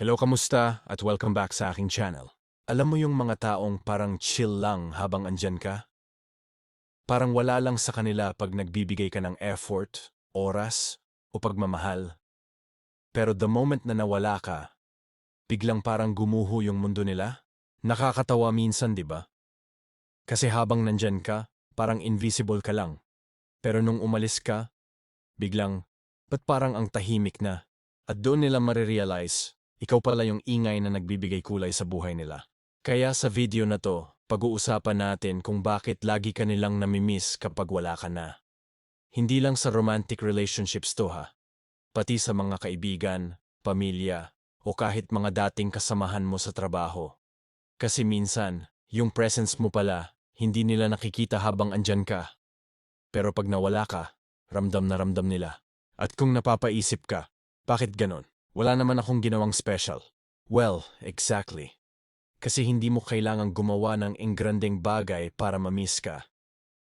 Hello, kamusta? At welcome back sa aking channel. Alam mo yung mga taong parang chill lang habang andyan ka? Parang wala lang sa kanila pag nagbibigay ka ng effort, oras, o pagmamahal. Pero the moment na nawala ka, biglang parang gumuho yung mundo nila? Nakakatawa minsan, di ba? Kasi habang nandyan ka, parang invisible ka lang. Pero nung umalis ka, biglang, ba't parang ang tahimik na? At doon nila marirealize, ikaw pala yung ingay na nagbibigay kulay sa buhay nila. Kaya sa video na to, pag-uusapan natin kung bakit lagi ka nilang namimiss kapag wala ka na. Hindi lang sa romantic relationships to ha, pati sa mga kaibigan, pamilya, o kahit mga dating kasamahan mo sa trabaho. Kasi minsan, yung presence mo pala, hindi nila nakikita habang andyan ka. Pero pag nawala ka, ramdam na ramdam nila. At kung napapaisip ka, bakit ganon? Wala naman akong ginawang special. Well, exactly. Kasi hindi mo kailangang gumawa ng engrandeng bagay para mamiss ka.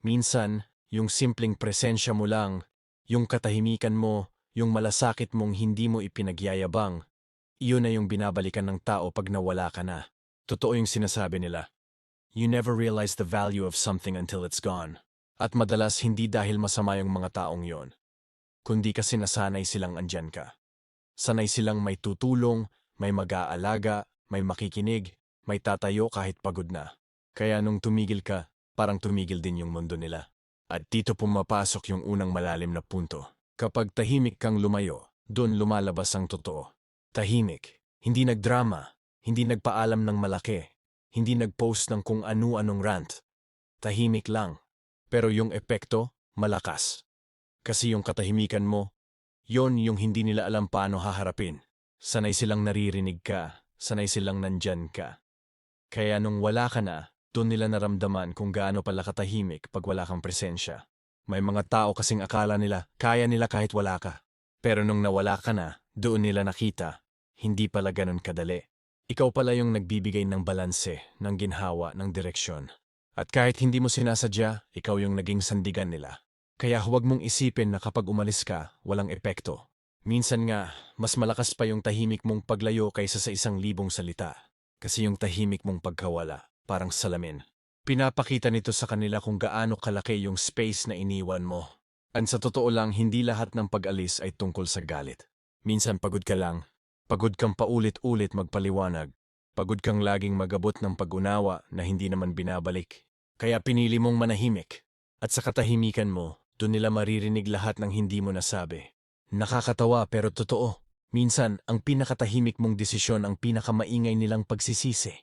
Minsan, yung simpleng presensya mo lang, yung katahimikan mo, yung malasakit mong hindi mo ipinagyayabang, iyon na yung binabalikan ng tao pag nawala ka na. Totoo yung sinasabi nila. You never realize the value of something until it's gone. At madalas hindi dahil masama yung mga taong yon, kundi kasi nasanay silang andyan ka. Sanay silang may tutulong, may mag-aalaga, may makikinig, may tatayo kahit pagod na. Kaya nung tumigil ka, parang tumigil din yung mundo nila. At dito pumapasok yung unang malalim na punto. Kapag tahimik kang lumayo, doon lumalabas ang totoo. Tahimik, hindi nagdrama, hindi nagpaalam ng malaki, hindi nagpost ng kung anu-anong rant. Tahimik lang, pero yung epekto, malakas. Kasi yung katahimikan mo, Yon yung hindi nila alam paano haharapin. Sanay silang naririnig ka, sanay silang nandyan ka. Kaya nung wala ka na, doon nila naramdaman kung gaano pala katahimik pag wala kang presensya. May mga tao kasing akala nila, kaya nila kahit wala ka. Pero nung nawala ka na, doon nila nakita, hindi pala ganun kadali. Ikaw pala yung nagbibigay ng balanse, ng ginhawa, ng direksyon. At kahit hindi mo sinasadya, ikaw yung naging sandigan nila. Kaya huwag mong isipin na kapag umalis ka, walang epekto. Minsan nga, mas malakas pa yung tahimik mong paglayo kaysa sa isang libong salita. Kasi yung tahimik mong pagkawala, parang salamin. Pinapakita nito sa kanila kung gaano kalaki yung space na iniwan mo. At sa totoo lang, hindi lahat ng pag-alis ay tungkol sa galit. Minsan pagod ka lang, pagod kang paulit-ulit magpaliwanag, pagod kang laging magabot ng pag-unawa na hindi naman binabalik. Kaya pinili mong manahimik. At sa katahimikan mo, doon nila maririnig lahat ng hindi mo nasabi. Nakakatawa pero totoo. Minsan, ang pinakatahimik mong desisyon ang pinakamaingay nilang pagsisisi.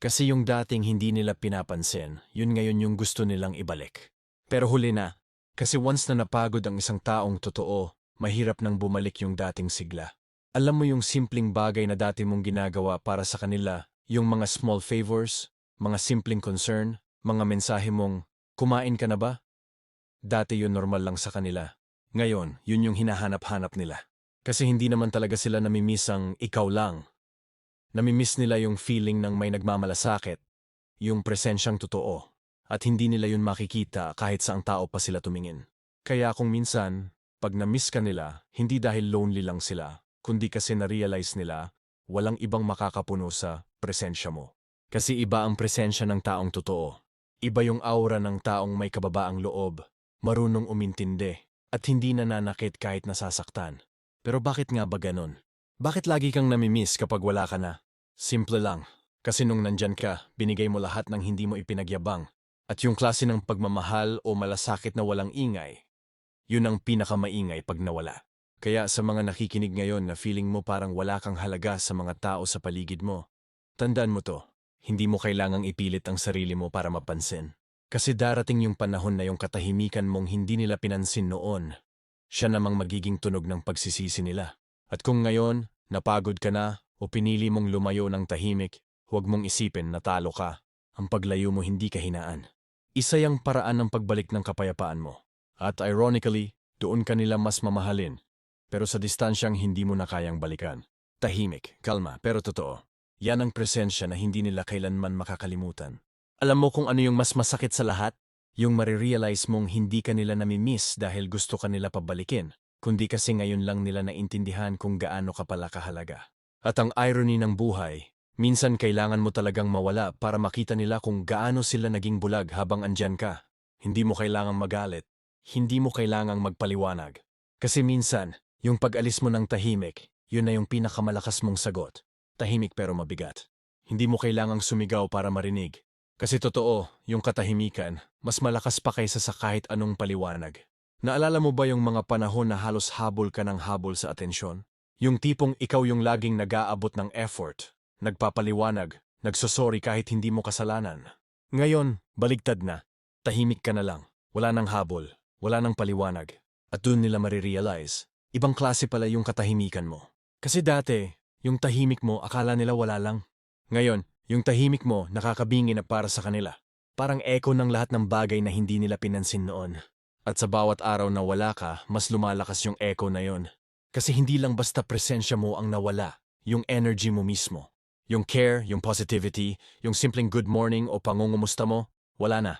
Kasi yung dating hindi nila pinapansin, yun ngayon yung gusto nilang ibalik. Pero huli na, kasi once na napagod ang isang taong totoo, mahirap nang bumalik yung dating sigla. Alam mo yung simpleng bagay na dati mong ginagawa para sa kanila, yung mga small favors, mga simpleng concern, mga mensahe mong, kumain ka na ba? Dati yun normal lang sa kanila. Ngayon, yun yung hinahanap-hanap nila. Kasi hindi naman talaga sila namimiss ang ikaw lang. Namimiss nila yung feeling ng may nagmamalasakit, yung presensyang totoo, at hindi nila yun makikita kahit saang tao pa sila tumingin. Kaya kung minsan, pag namiss ka nila, hindi dahil lonely lang sila, kundi kasi na-realize nila, walang ibang makakapuno sa presensya mo. Kasi iba ang presensya ng taong totoo. Iba yung aura ng taong may kababaang loob, marunong umintindi, at hindi nananakit kahit nasasaktan. Pero bakit nga ba ganon? Bakit lagi kang namimiss kapag wala ka na? Simple lang. Kasi nung nandyan ka, binigay mo lahat ng hindi mo ipinagyabang. At yung klase ng pagmamahal o malasakit na walang ingay, yun ang pinakamaingay pag nawala. Kaya sa mga nakikinig ngayon na feeling mo parang wala kang halaga sa mga tao sa paligid mo, tandaan mo to, hindi mo kailangang ipilit ang sarili mo para mapansin. Kasi darating yung panahon na yung katahimikan mong hindi nila pinansin noon, siya namang magiging tunog ng pagsisisi nila. At kung ngayon, napagod ka na o pinili mong lumayo ng tahimik, huwag mong isipin na talo ka. Ang paglayo mo hindi kahinaan. Isa yung paraan ng pagbalik ng kapayapaan mo. At ironically, doon ka nila mas mamahalin. Pero sa distansyang hindi mo na kayang balikan. Tahimik, kalma, pero totoo. Yan ang presensya na hindi nila kailanman makakalimutan. Alam mo kung ano yung mas masakit sa lahat? Yung marirealize mong hindi ka nila namimiss dahil gusto ka nila pabalikin, kundi kasi ngayon lang nila naintindihan kung gaano ka pala kahalaga. At ang irony ng buhay, minsan kailangan mo talagang mawala para makita nila kung gaano sila naging bulag habang andyan ka. Hindi mo kailangang magalit. Hindi mo kailangang magpaliwanag. Kasi minsan, yung pag-alis mo ng tahimik, yun na yung pinakamalakas mong sagot. Tahimik pero mabigat. Hindi mo kailangang sumigaw para marinig. Kasi totoo, yung katahimikan, mas malakas pa kaysa sa kahit anong paliwanag. Naalala mo ba yung mga panahon na halos habol ka ng habol sa atensyon? Yung tipong ikaw yung laging nag-aabot ng effort, nagpapaliwanag, nagsosorry kahit hindi mo kasalanan. Ngayon, baligtad na. Tahimik ka na lang. Wala nang habol. Wala nang paliwanag. At doon nila marirealize, ibang klase pala yung katahimikan mo. Kasi dati, yung tahimik mo akala nila wala lang. Ngayon, yung tahimik mo nakakabingi na para sa kanila. Parang echo ng lahat ng bagay na hindi nila pinansin noon. At sa bawat araw na wala ka, mas lumalakas yung echo na yon. Kasi hindi lang basta presensya mo ang nawala, yung energy mo mismo. Yung care, yung positivity, yung simpleng good morning o pangungumusta mo, wala na.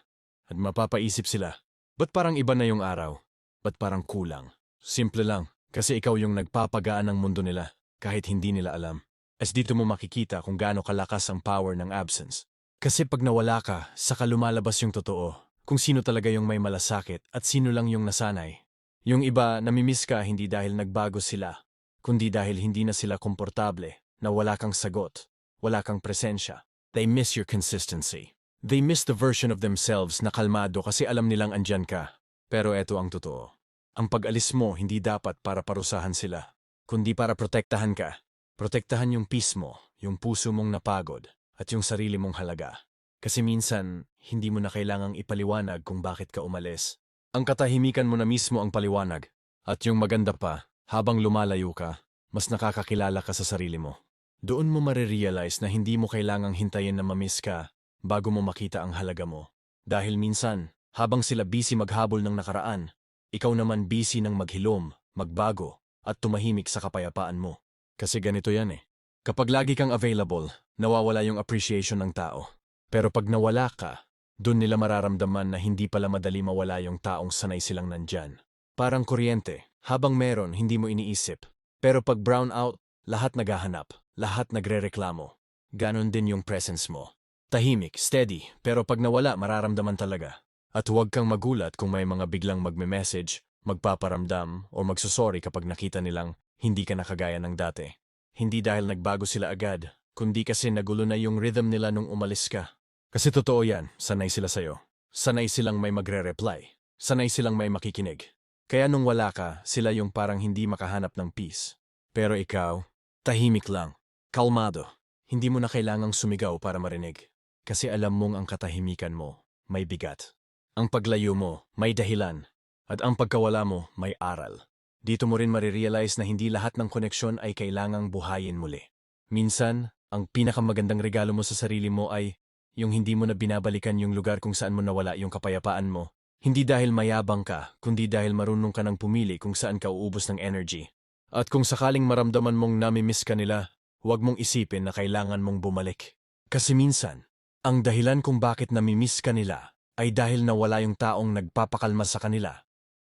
At mapapaisip sila, ba't parang iba na yung araw? Ba't parang kulang? Simple lang, kasi ikaw yung nagpapagaan ng mundo nila, kahit hindi nila alam. As dito mo makikita kung gaano kalakas ang power ng absence. Kasi pag nawala ka, saka lumalabas yung totoo, kung sino talaga yung may malasakit at sino lang yung nasanay. Yung iba, namimiss ka hindi dahil nagbago sila, kundi dahil hindi na sila komportable, na wala kang sagot, wala kang presensya. They miss your consistency. They miss the version of themselves na kalmado kasi alam nilang andyan ka. Pero eto ang totoo. Ang pag-alis mo hindi dapat para parusahan sila, kundi para protektahan ka. Protektahan yung peace mo, yung puso mong napagod, at yung sarili mong halaga. Kasi minsan, hindi mo na kailangang ipaliwanag kung bakit ka umalis. Ang katahimikan mo na mismo ang paliwanag. At yung maganda pa, habang lumalayo ka, mas nakakakilala ka sa sarili mo. Doon mo marirealize na hindi mo kailangang hintayin na mamiss ka bago mo makita ang halaga mo. Dahil minsan, habang sila busy maghabol ng nakaraan, ikaw naman busy ng maghilom, magbago, at tumahimik sa kapayapaan mo. Kasi ganito yan eh. Kapag lagi kang available, nawawala yung appreciation ng tao. Pero pag nawala ka, doon nila mararamdaman na hindi pala madali mawala yung taong sanay silang nandyan. Parang kuryente, habang meron, hindi mo iniisip. Pero pag brown out, lahat naghahanap, lahat nagrereklamo. Ganon din yung presence mo. Tahimik, steady, pero pag nawala, mararamdaman talaga. At huwag kang magulat kung may mga biglang magme-message, magpaparamdam, o magsusorry kapag nakita nilang hindi ka nakagaya ng dati. Hindi dahil nagbago sila agad, kundi kasi nagulo na yung rhythm nila nung umalis ka. Kasi totoo yan, sanay sila sa'yo. Sanay silang may magre-reply. Sanay silang may makikinig. Kaya nung wala ka, sila yung parang hindi makahanap ng peace. Pero ikaw, tahimik lang, kalmado. Hindi mo na kailangang sumigaw para marinig. Kasi alam mong ang katahimikan mo, may bigat. Ang paglayo mo, may dahilan. At ang pagkawala mo, may aral. Dito mo rin marirealize na hindi lahat ng koneksyon ay kailangang buhayin muli. Minsan, ang pinakamagandang regalo mo sa sarili mo ay yung hindi mo na binabalikan yung lugar kung saan mo nawala yung kapayapaan mo. Hindi dahil mayabang ka, kundi dahil marunong ka ng pumili kung saan ka uubos ng energy. At kung sakaling maramdaman mong namimiss ka nila, huwag mong isipin na kailangan mong bumalik. Kasi minsan, ang dahilan kung bakit namimiss ka nila ay dahil nawala yung taong nagpapakalma sa kanila.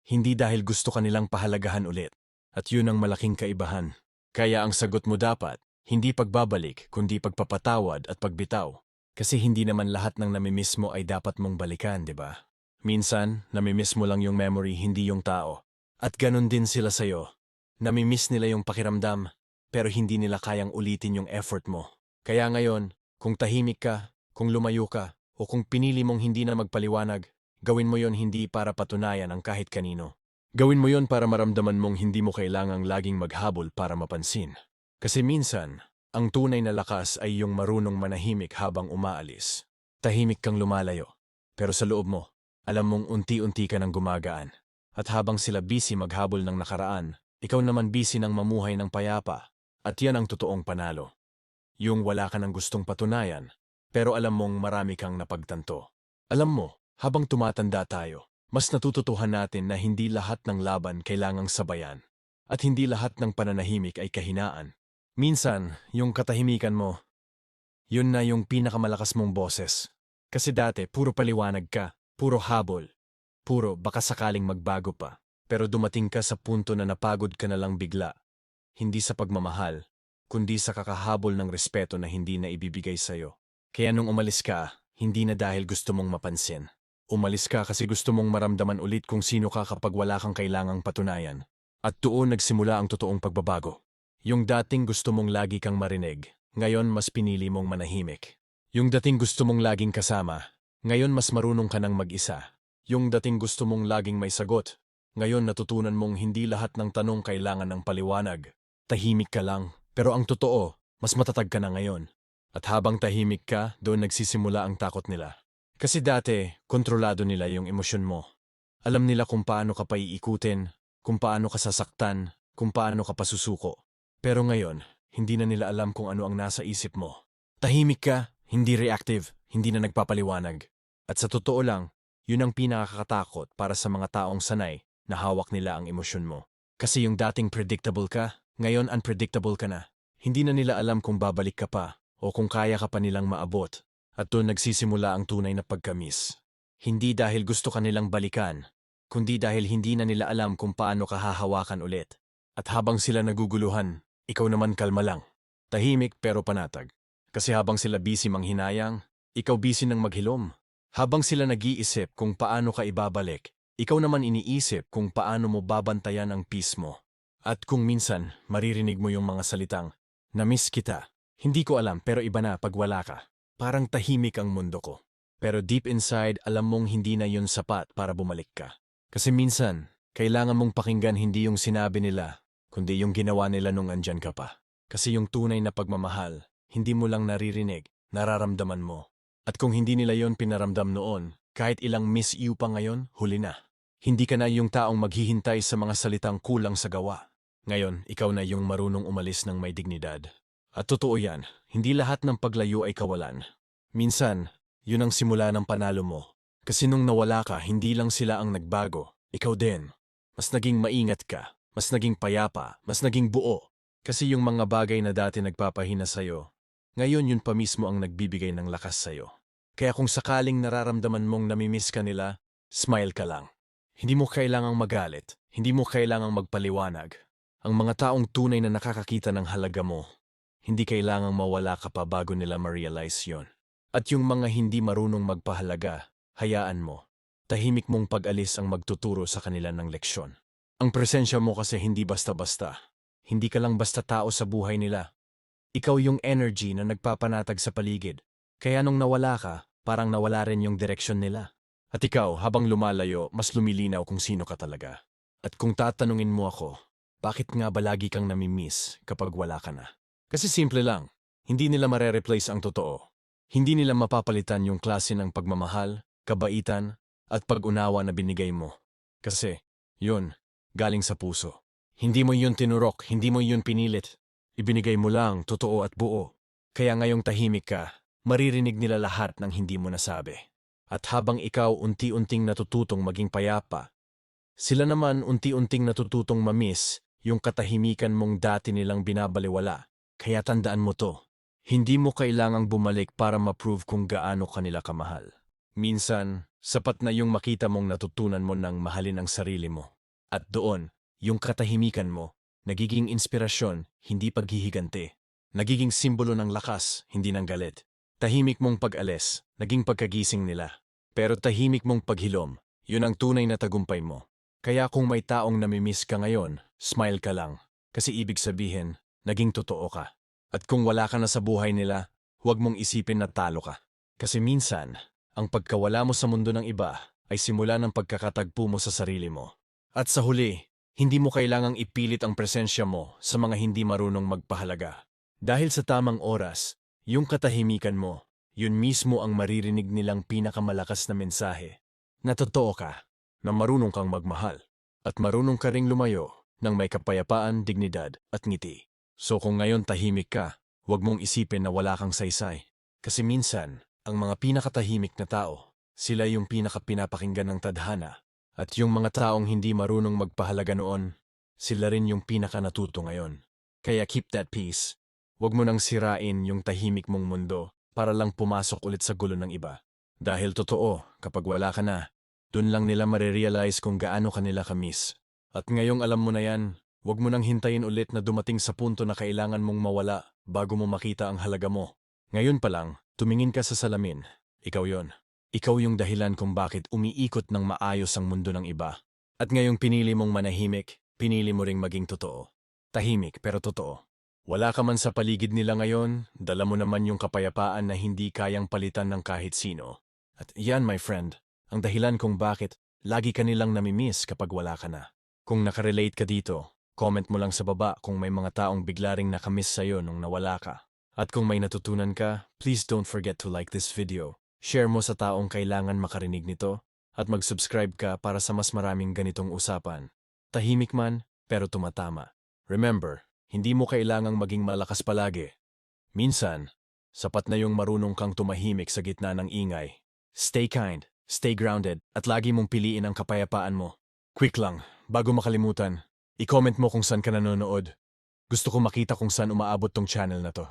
Hindi dahil gusto kanilang pahalagahan ulit. At yun ang malaking kaibahan. Kaya ang sagot mo dapat, hindi pagbabalik, kundi pagpapatawad at pagbitaw. Kasi hindi naman lahat ng namimiss mo ay dapat mong balikan, di ba? Minsan, namimiss mo lang yung memory, hindi yung tao. At ganun din sila sa'yo. Namimiss nila yung pakiramdam, pero hindi nila kayang ulitin yung effort mo. Kaya ngayon, kung tahimik ka, kung lumayo ka, o kung pinili mong hindi na magpaliwanag, gawin mo yon hindi para patunayan ang kahit kanino. Gawin mo yon para maramdaman mong hindi mo kailangang laging maghabol para mapansin. Kasi minsan, ang tunay na lakas ay yung marunong manahimik habang umaalis. Tahimik kang lumalayo, pero sa loob mo, alam mong unti-unti ka nang gumagaan. At habang sila busy maghabol ng nakaraan, ikaw naman busy ng mamuhay ng payapa. At yan ang totoong panalo. Yung wala ka ng gustong patunayan, pero alam mong marami kang napagtanto. Alam mo, habang tumatanda tayo, mas natututuhan natin na hindi lahat ng laban kailangang sabayan. At hindi lahat ng pananahimik ay kahinaan. Minsan, yung katahimikan mo, yun na yung pinakamalakas mong boses. Kasi dati, puro paliwanag ka, puro habol, puro baka sakaling magbago pa. Pero dumating ka sa punto na napagod ka na lang bigla. Hindi sa pagmamahal, kundi sa kakahabol ng respeto na hindi na ibibigay sa'yo. Kaya nung umalis ka, hindi na dahil gusto mong mapansin. Umalis ka kasi gusto mong maramdaman ulit kung sino ka kapag wala kang kailangang patunayan. At doon nagsimula ang totoong pagbabago. Yung dating gusto mong lagi kang marinig, ngayon mas pinili mong manahimik. Yung dating gusto mong laging kasama, ngayon mas marunong ka ng mag-isa. Yung dating gusto mong laging may sagot, ngayon natutunan mong hindi lahat ng tanong kailangan ng paliwanag. Tahimik ka lang, pero ang totoo, mas matatag ka na ngayon. At habang tahimik ka, doon nagsisimula ang takot nila. Kasi dati, kontrolado nila yung emosyon mo. Alam nila kung paano ka paiikutin, kung paano ka sasaktan, kung paano ka pasusuko. Pero ngayon, hindi na nila alam kung ano ang nasa isip mo. Tahimik ka, hindi reactive, hindi na nagpapaliwanag. At sa totoo lang, yun ang pinakakatakot para sa mga taong sanay na hawak nila ang emosyon mo. Kasi yung dating predictable ka, ngayon unpredictable ka na. Hindi na nila alam kung babalik ka pa o kung kaya ka pa nilang maabot. At doon nagsisimula ang tunay na pagkamis. Hindi dahil gusto ka nilang balikan, kundi dahil hindi na nila alam kung paano ka hahawakan ulit. At habang sila naguguluhan, ikaw naman kalma lang. Tahimik pero panatag. Kasi habang sila busy manghinayang, ikaw busy ng maghilom. Habang sila nag-iisip kung paano ka ibabalik, ikaw naman iniisip kung paano mo babantayan ang peace mo. At kung minsan, maririnig mo yung mga salitang, Na-miss kita. Hindi ko alam pero iba na pag wala ka. Parang tahimik ang mundo ko. Pero deep inside, alam mong hindi na yun sapat para bumalik ka. Kasi minsan, kailangan mong pakinggan hindi yung sinabi nila, kundi yung ginawa nila nung andyan ka pa. Kasi yung tunay na pagmamahal, hindi mo lang naririnig, nararamdaman mo. At kung hindi nila yon pinaramdam noon, kahit ilang miss you pa ngayon, huli na. Hindi ka na yung taong maghihintay sa mga salitang kulang sa gawa. Ngayon, ikaw na yung marunong umalis ng may dignidad. At totoo yan, hindi lahat ng paglayo ay kawalan. Minsan, yun ang simula ng panalo mo. Kasi nung nawala ka, hindi lang sila ang nagbago, ikaw din. Mas naging maingat ka, mas naging payapa, mas naging buo. Kasi yung mga bagay na dati nagpapahina sa'yo, ngayon yun pa mismo ang nagbibigay ng lakas sa'yo. Kaya kung sakaling nararamdaman mong namimiss ka nila, smile ka lang. Hindi mo kailangang magalit, hindi mo kailangang magpaliwanag. Ang mga taong tunay na nakakakita ng halaga mo, hindi kailangang mawala ka pa bago nila ma-realize yon. At yung mga hindi marunong magpahalaga, hayaan mo. Tahimik mong pag-alis ang magtuturo sa kanila ng leksyon. Ang presensya mo kasi hindi basta-basta. Hindi ka lang basta tao sa buhay nila. Ikaw yung energy na nagpapanatag sa paligid. Kaya nung nawala ka, parang nawala rin yung direksyon nila. At ikaw, habang lumalayo, mas lumilinaw kung sino ka talaga. At kung tatanungin mo ako, bakit nga ba lagi kang namimiss kapag wala ka na? Kasi simple lang, hindi nila mare-replace ang totoo. Hindi nila mapapalitan yung klase ng pagmamahal, kabaitan, at pag-unawa na binigay mo. Kasi, yun, galing sa puso. Hindi mo yun tinurok, hindi mo yun pinilit. Ibinigay mo lang, totoo at buo. Kaya ngayong tahimik ka, maririnig nila lahat ng hindi mo nasabi. At habang ikaw unti-unting natututong maging payapa, sila naman unti-unting natututong mamiss yung katahimikan mong dati nilang binabaliwala. Kaya tandaan mo to, hindi mo kailangang bumalik para ma-prove kung gaano kanila kamahal. Minsan, sapat na yung makita mong natutunan mo ng mahalin ang sarili mo. At doon, yung katahimikan mo, nagiging inspirasyon, hindi paghihiganti. Nagiging simbolo ng lakas, hindi ng galit. Tahimik mong pag-alis, naging pagkagising nila. Pero tahimik mong paghilom, yun ang tunay na tagumpay mo. Kaya kung may taong namimiss ka ngayon, smile ka lang. Kasi ibig sabihin, naging totoo ka. At kung wala ka na sa buhay nila, huwag mong isipin na talo ka. Kasi minsan, ang pagkawala mo sa mundo ng iba ay simula ng pagkakatagpo mo sa sarili mo. At sa huli, hindi mo kailangang ipilit ang presensya mo sa mga hindi marunong magpahalaga. Dahil sa tamang oras, yung katahimikan mo, yun mismo ang maririnig nilang pinakamalakas na mensahe. Na totoo ka, na marunong kang magmahal, at marunong ka ring lumayo ng may kapayapaan, dignidad at ngiti. So kung ngayon tahimik ka, huwag mong isipin na wala kang saysay. Kasi minsan, ang mga pinakatahimik na tao, sila yung pinakapinapakinggan ng tadhana. At yung mga taong hindi marunong magpahalaga noon, sila rin yung pinakanatuto ngayon. Kaya keep that peace. Huwag mo nang sirain yung tahimik mong mundo para lang pumasok ulit sa gulo ng iba. Dahil totoo, kapag wala ka na, dun lang nila marirealize kung gaano kanila kamiss. At ngayong alam mo na yan, Huwag mo nang hintayin ulit na dumating sa punto na kailangan mong mawala bago mo makita ang halaga mo. Ngayon pa lang, tumingin ka sa salamin. Ikaw yon. Ikaw yung dahilan kung bakit umiikot ng maayos ang mundo ng iba. At ngayong pinili mong manahimik, pinili mo ring maging totoo. Tahimik pero totoo. Wala ka man sa paligid nila ngayon, dala mo naman yung kapayapaan na hindi kayang palitan ng kahit sino. At yan, my friend, ang dahilan kung bakit lagi ka nilang namimiss kapag wala ka na. Kung nakarelate ka dito, comment mo lang sa baba kung may mga taong bigla ring nakamiss sa'yo nung nawala ka. At kung may natutunan ka, please don't forget to like this video. Share mo sa taong kailangan makarinig nito at mag-subscribe ka para sa mas maraming ganitong usapan. Tahimik man, pero tumatama. Remember, hindi mo kailangang maging malakas palagi. Minsan, sapat na yung marunong kang tumahimik sa gitna ng ingay. Stay kind, stay grounded, at lagi mong piliin ang kapayapaan mo. Quick lang, bago makalimutan, i-comment mo kung saan ka nanonood. Gusto ko makita kung saan umaabot tong channel na to.